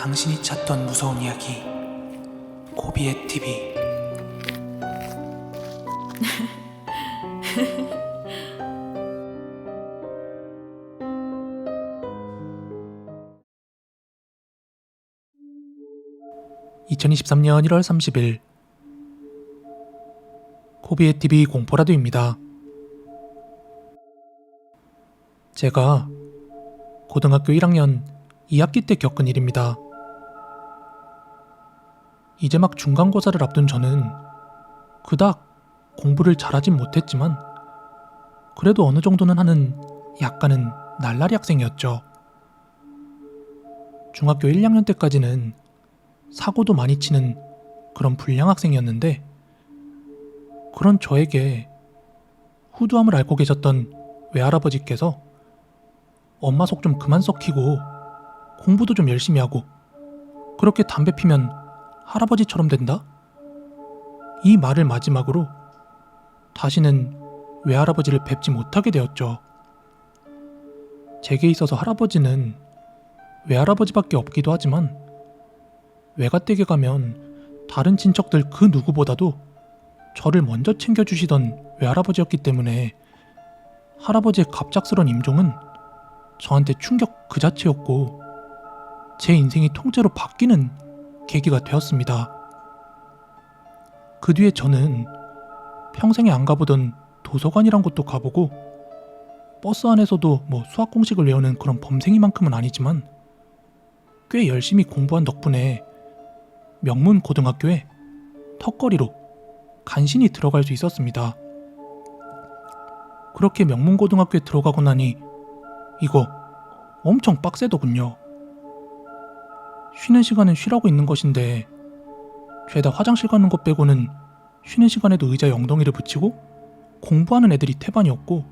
당신이 찾던 무서운 이야기 고비의 TV (2023년 1월 30일) 코비의 TV 공포라디오입니다. 제가 고등학교 1학년 2학기 때 겪은 일입니다. 이제 막 중간고사를 앞둔 저는 그닥 공부를 잘하진 못했지만 그래도 어느 정도는 하는 약간은 날라리 학생이었죠. 중학교 1, 2학년 때까지는 사고도 많이 치는 그런 불량 학생이었는데 그런 저에게 후두함을 앓고 계셨던 외할아버지께서 엄마 속 좀 그만 썩히고 공부도 좀 열심히 하고 그렇게 담배 피면 할아버지처럼 된다? 이 말을 마지막으로 다시는 외할아버지를 뵙지 못하게 되었죠. 제게 있어서 할아버지는 외할아버지밖에 없기도 하지만 외가댁에 가면 다른 친척들 그 누구보다도 저를 먼저 챙겨주시던 외할아버지였기 때문에 할아버지의 갑작스런 임종은 저한테 충격 그 자체였고 제 인생이 통째로 바뀌는 계기가 되었습니다. 그 뒤에 저는 평생에 안 가보던 도서관이란 곳도 가보고 버스 안에서도 뭐 수학 공식을 외우는 그런 범생이만큼은 아니지만 꽤 열심히 공부한 덕분에 명문 고등학교에 턱걸이로 간신히 들어갈 수 있었습니다. 그렇게 명문 고등학교에 들어가고 나니 이거 엄청 빡세더군요. 쉬는 시간은 쉬라고 있는 것인데 죄다 화장실 가는 것 빼고는 쉬는 시간에도 의자에 엉덩이를 붙이고 공부하는 애들이 태반이었고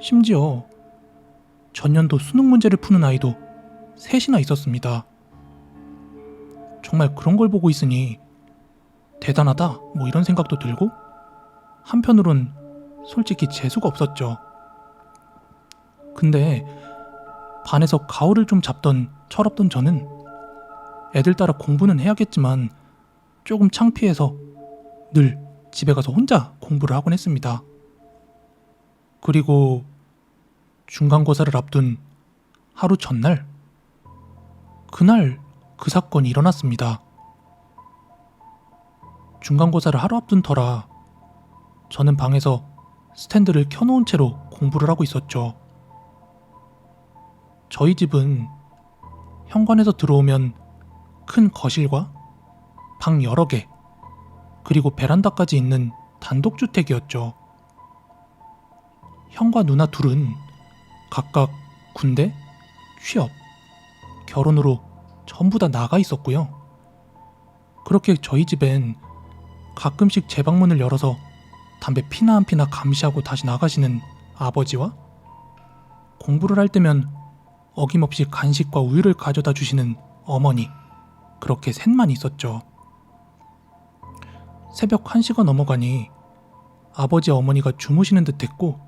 심지어 전년도 수능 문제를 푸는 아이도 셋이나 있었습니다. 정말 그런 걸 보고 있으니 대단하다 뭐 이런 생각도 들고 한편으론 솔직히 재수가 없었죠. 근데 반에서 가오를 좀 잡던 철없던 저는 애들 따라 공부는 해야겠지만 조금 창피해서 늘 집에 가서 혼자 공부를 하곤 했습니다. 그리고 중간고사를 앞둔 하루 전날 그날 그 사건이 일어났습니다. 중간고사를 하루 앞둔 터라 저는 방에서 스탠드를 켜놓은 채로 공부를 하고 있었죠. 저희 집은 현관에서 들어오면 큰 거실과 방 여러 개, 그리고 베란다까지 있는 단독주택이었죠. 형과 누나 둘은 각각 군대, 취업, 결혼으로 전부 다 나가 있었고요. 그렇게 저희 집엔 가끔씩 제 방문을 열어서 담배 피나 한 피나 감시하고 다시 나가시는 아버지와 공부를 할 때면 어김없이 간식과 우유를 가져다 주시는 어머니 그렇게 셋만 있었죠. 새벽 1시가 넘어가니 아버지 어머니가 주무시는 듯 했고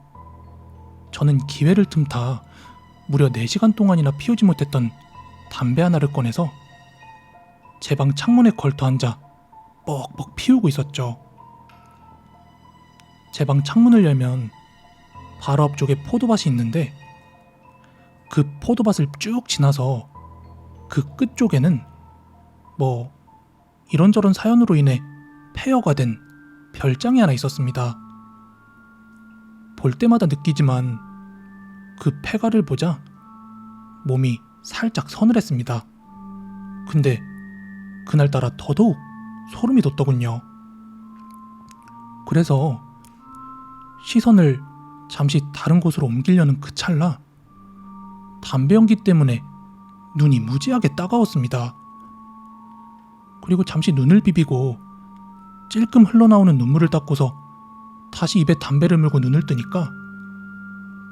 저는 기회를 틈타 무려 4시간 동안이나 피우지 못했던 담배 하나를 꺼내서 제 방 창문에 걸터 앉아 뻑뻑 피우고 있었죠. 제 방 창문을 열면 바로 앞쪽에 포도밭이 있는데 그 포도밭을 쭉 지나서 그 끝쪽에는 뭐 이런저런 사연으로 인해 폐허가 된 별장이 하나 있었습니다. 볼 때마다 느끼지만 그 폐가를 보자 몸이 살짝 서늘했습니다. 근데 그날따라 더더욱 소름이 돋더군요. 그래서 시선을 잠시 다른 곳으로 옮기려는 그 찰나 담배 연기 때문에 눈이 무지하게 따가웠습니다. 그리고 잠시 눈을 비비고 찔끔 흘러나오는 눈물을 닦고서 다시 입에 담배를 물고 눈을 뜨니까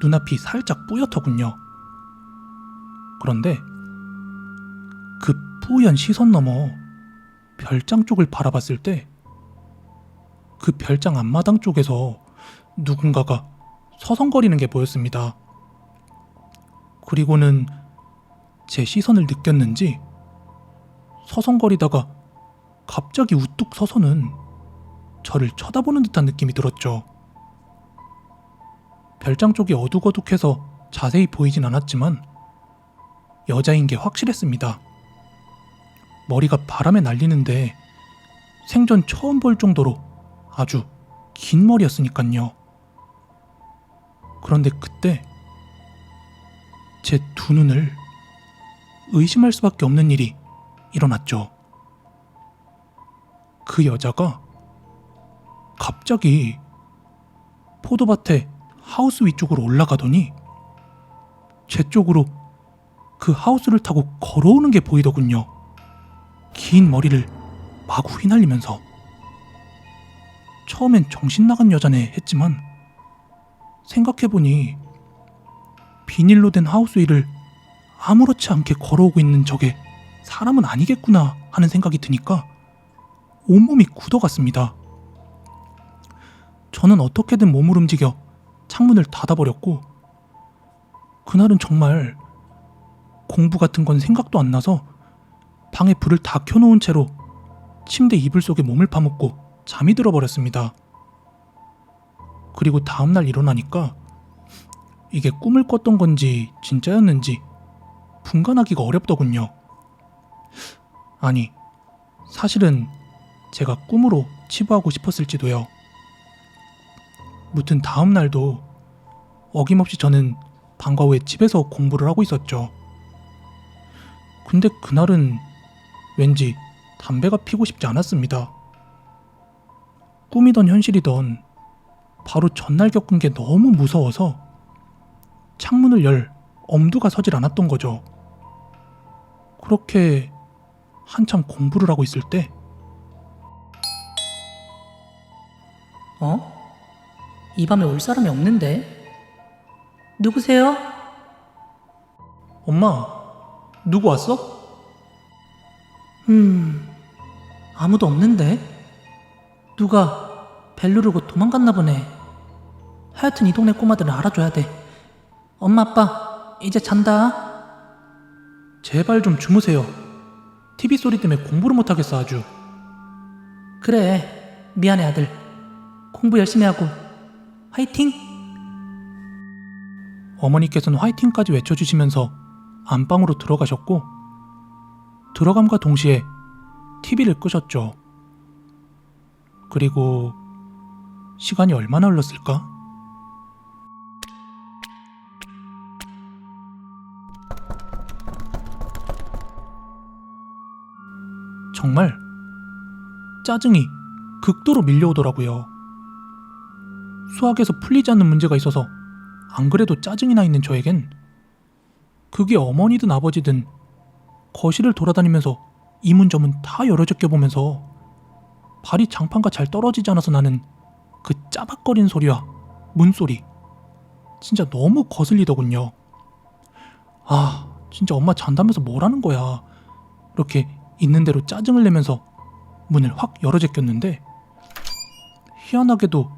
눈앞이 살짝 뿌옇더군요. 그런데 그 뿌연 시선 너머 별장 쪽을 바라봤을 때 그 별장 앞마당 쪽에서 누군가가 서성거리는 게 보였습니다. 그리고는 제 시선을 느꼈는지 서성거리다가 갑자기 우뚝 서서는 저를 쳐다보는 듯한 느낌이 들었죠. 별장 쪽이 어둑어둑해서 자세히 보이진 않았지만 여자인 게 확실했습니다. 머리가 바람에 날리는데 생전 처음 볼 정도로 아주 긴 머리였으니깐요. 그런데 그때 제 두 눈을 의심할 수밖에 없는 일이 일어났죠. 그 여자가 갑자기 포도밭에 하우스 위쪽으로 올라가더니 제 쪽으로 그 하우스를 타고 걸어오는 게 보이더군요. 긴 머리를 마구 휘날리면서 처음엔 정신 나간 여자네 했지만 생각해보니 비닐로 된 하우스 위를 아무렇지 않게 걸어오고 있는 저게 사람은 아니겠구나 하는 생각이 드니까 온몸이 굳어갔습니다. 저는 어떻게든 몸을 움직여 창문을 닫아버렸고 그날은 정말 공부 같은 건 생각도 안 나서 방에 불을 다 켜놓은 채로 침대 이불 속에 몸을 파묻고 잠이 들어버렸습니다. 그리고 다음날 일어나니까 이게 꿈을 꿨던 건지 진짜였는지 분간하기가 어렵더군요. 아니, 사실은 제가 꿈으로 치부하고 싶었을지도요. 무튼 다음 날도 어김없이 저는 방과 후에 집에서 공부를 하고 있었죠. 근데 그날은 왠지 담배가 피고 싶지 않았습니다. 꿈이던 현실이던 바로 전날 겪은 게 너무 무서워서 창문을 열 엄두가 서질 않았던 거죠. 그렇게 한참 공부를 하고 있을 때 어? 이 밤에 올 사람이 없는데? 누구세요? 엄마 누구 왔어? 음, 아무도 없는데? 누가 벨 누르고 도망갔나 보네. 하여튼 이 동네 꼬마들은 알아줘야 돼. 엄마, 아빠, 이제 잔다. 제발 좀 주무세요. TV 소리 때문에 공부를 못 하겠어 아주. 그래, 미안해, 아들. 공부 열심히 하고, 화이팅! 어머니께서는 화이팅까지 외쳐주시면서 안방으로 들어가셨고 들어감과 동시에 TV를 끄셨죠. 그리고 시간이 얼마나 흘렀을까? 정말 짜증이 극도로 밀려오더라고요. 수학에서 풀리지 않는 문제가 있어서 안 그래도 짜증이 나 있는 저에겐 그게 어머니든 아버지든 거실을 돌아다니면서 이문저문 다 열어제껴 보면서 발이 장판과 잘 떨어지지 않아서 나는 그 짜박거리는 소리와 문소리 진짜 너무 거슬리더군요. 아, 진짜 엄마 잔다면서 뭐라는 거야. 이렇게 있는 대로 짜증을 내면서 문을 확 열어 제꼈는데 희한하게도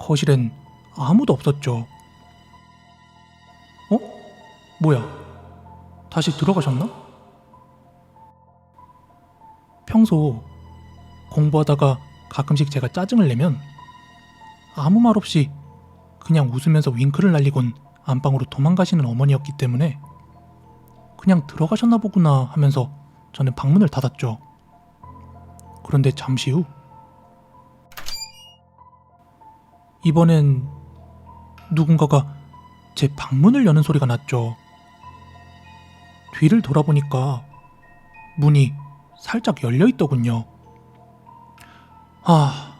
거실엔 아무도 없었죠. 어? 뭐야? 다시 들어가셨나? 평소 공부하다가 가끔씩 제가 짜증을 내면 아무 말 없이 그냥 웃으면서 윙크를 날리곤 안방으로 도망가시는 어머니였기 때문에 그냥 들어가셨나 보구나 하면서 저는 방문을 닫았죠. 그런데 잠시 후 이번엔 누군가가 제 방문을 여는 소리가 났죠. 뒤를 돌아보니까 문이 살짝 열려 있더군요. 아,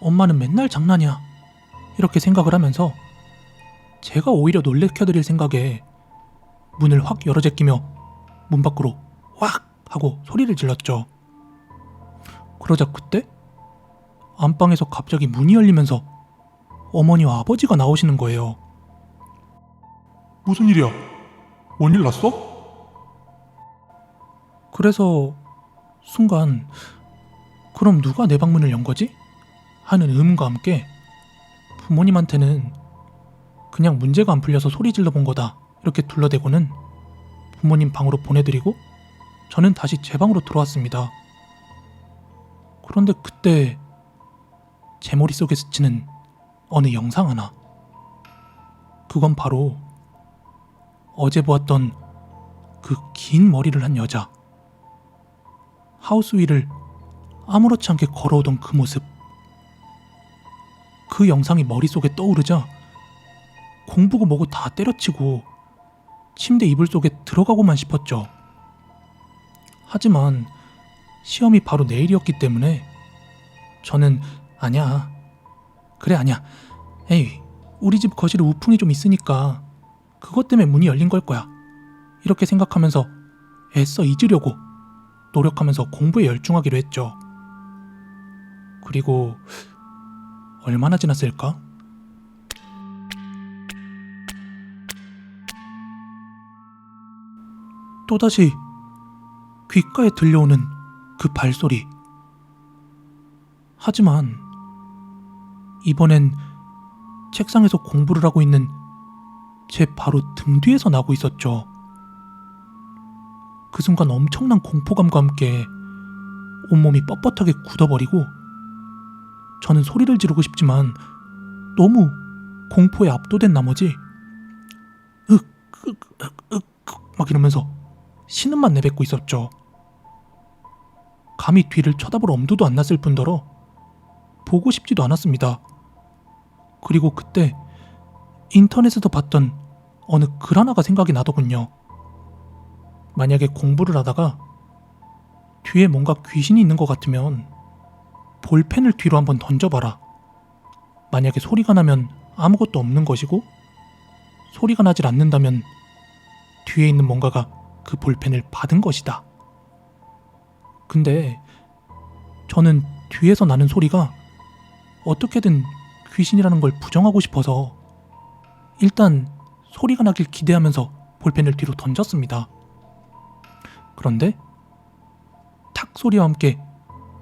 엄마는 맨날 장난이야. 이렇게 생각을 하면서 제가 오히려 놀래켜드릴 생각에 문을 확 열어 제끼며 문 밖으로 확 하고 소리를 질렀죠. 그러자 그때 안방에서 갑자기 문이 열리면서 어머니와 아버지가 나오시는 거예요. 무슨 일이야? 뭔일 났어? 그래서 순간 그럼 누가 내 방문을 연 거지? 하는 의문과 함께 부모님한테는 그냥 문제가 안 풀려서 소리 질러 본 거다 이렇게 둘러대고는 부모님 방으로 보내드리고 저는 다시 제 방으로 돌아왔습니다. 그런데 그때 제 머릿속에 스치는 어느 영상 하나. 그건 바로 어제 보았던 그 긴 머리를 한 여자. 하우스 위를 아무렇지 않게 걸어오던 그 모습. 그 영상이 머릿속에 떠오르자 공부고 뭐고 다 때려치고 침대 이불 속에 들어가고만 싶었죠. 하지만 시험이 바로 내일이었기 때문에 저는 아니야. 그래 아니야. 에이, 우리 집 거실에 우풍이 좀 있으니까 그것 때문에 문이 열린 걸 거야. 이렇게 생각하면서 애써 잊으려고 노력하면서 공부에 열중하기로 했죠. 그리고 얼마나 지났을까? 또다시 귓가에 들려오는 그 발소리. 하지만 이번엔 책상에서 공부를 하고 있는 제 바로 등 뒤에서 나고 있었죠. 그 순간 엄청난 공포감과 함께 온몸이 뻣뻣하게 굳어버리고 저는 소리를 지르고 싶지만 너무 공포에 압도된 나머지 윽, 윽, 윽, 윽, 막 이러면서 신음만 내뱉고 있었죠. 감히 뒤를 쳐다볼 엄두도 안 났을 뿐더러 보고 싶지도 않았습니다. 그리고 그때 인터넷에서 봤던 어느 글 하나가 생각이 나더군요. 만약에 공부를 하다가 뒤에 뭔가 귀신이 있는 것 같으면 볼펜을 뒤로 한번 던져봐라. 만약에 소리가 나면 아무것도 없는 것이고 소리가 나질 않는다면 뒤에 있는 뭔가가 그 볼펜을 받은 것이다. 근데 저는 뒤에서 나는 소리가 어떻게든 귀신이라는 걸 부정하고 싶어서 일단 소리가 나길 기대하면서 볼펜을 뒤로 던졌습니다. 그런데 탁 소리와 함께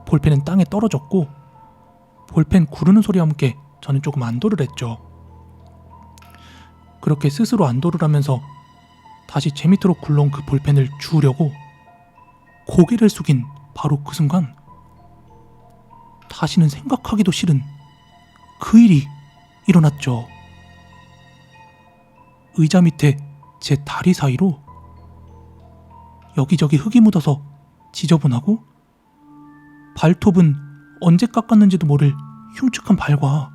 볼펜은 땅에 떨어졌고 볼펜 구르는 소리와 함께 저는 조금 안도를 했죠. 그렇게 스스로 안도를 하면서 다시 제 밑으로 굴러온 그 볼펜을 주우려고 고개를 숙인 바로 그 순간 다시는 생각하기도 싫은 그 일이 일어났죠. 의자 밑에 제 다리 사이로 여기저기 흙이 묻어서 지저분하고 발톱은 언제 깎았는지도 모를 흉측한 발과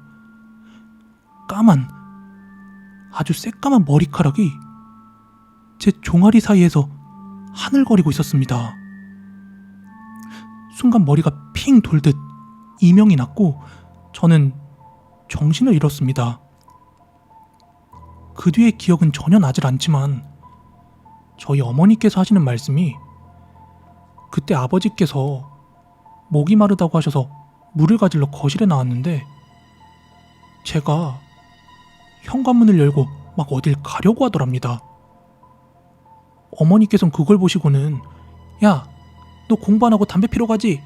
까만 아주 새까만 머리카락이 제 종아리 사이에서 하늘거리고 있었습니다. 순간 머리가 핑 돌듯 이명이 났고 저는 정신을 잃었습니다. 그 뒤의 기억은 전혀 나질 않지만 저희 어머니께서 하시는 말씀이 그때 아버지께서 목이 마르다고 하셔서 물을 가지러 거실에 나왔는데 제가 현관문을 열고 막 어딜 가려고 하더랍니다. 어머니께서는 그걸 보시고는 야, 너 공부 안 하고 담배 피러 가지?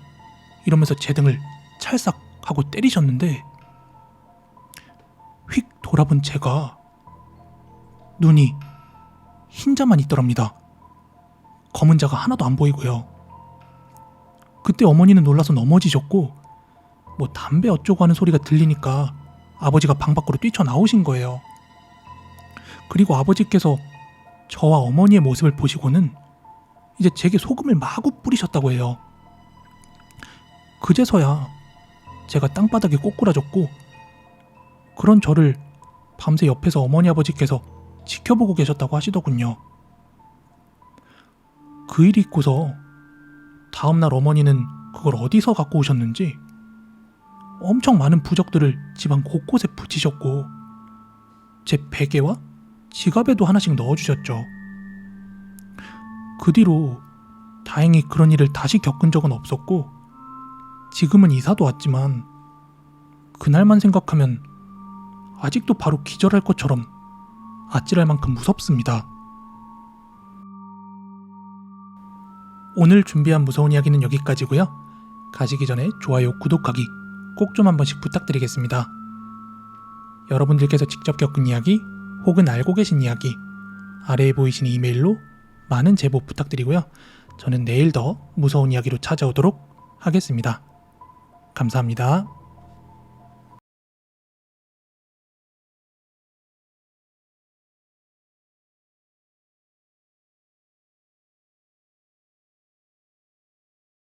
이러면서 제 등을 찰싹 하고 때리셨는데 휙 돌아본 제가 눈이 흰자만 있더랍니다. 검은 자가 하나도 안 보이고요. 그때 어머니는 놀라서 넘어지셨고 뭐 담배 어쩌고 하는 소리가 들리니까 아버지가 방 밖으로 뛰쳐나오신 거예요. 그리고 아버지께서 저와 어머니의 모습을 보시고는 이제 제게 소금을 마구 뿌리셨다고 해요. 그제서야 제가 땅바닥에 꼬꾸라졌고 그런 저를 밤새 옆에서 어머니 아버지께서 지켜보고 계셨다고 하시더군요. 그 일이 있고서 다음날 어머니는 그걸 어디서 갖고 오셨는지 엄청 많은 부적들을 집안 곳곳에 붙이셨고 제 베개와 지갑에도 하나씩 넣어주셨죠. 그 뒤로 다행히 그런 일을 다시 겪은 적은 없었고 지금은 이사도 왔지만 그날만 생각하면 아직도 바로 기절할 것처럼 아찔할 만큼 무섭습니다. 오늘 준비한 무서운 이야기는 여기까지고요. 가시기 전에 좋아요, 구독하기 꼭 좀 한 번씩 부탁드리겠습니다. 여러분들께서 직접 겪은 이야기 혹은 알고 계신 이야기 아래에 보이시는 이메일로 많은 제보 부탁드리고요. 저는 내일 더 무서운 이야기로 찾아오도록 하겠습니다. 감사합니다.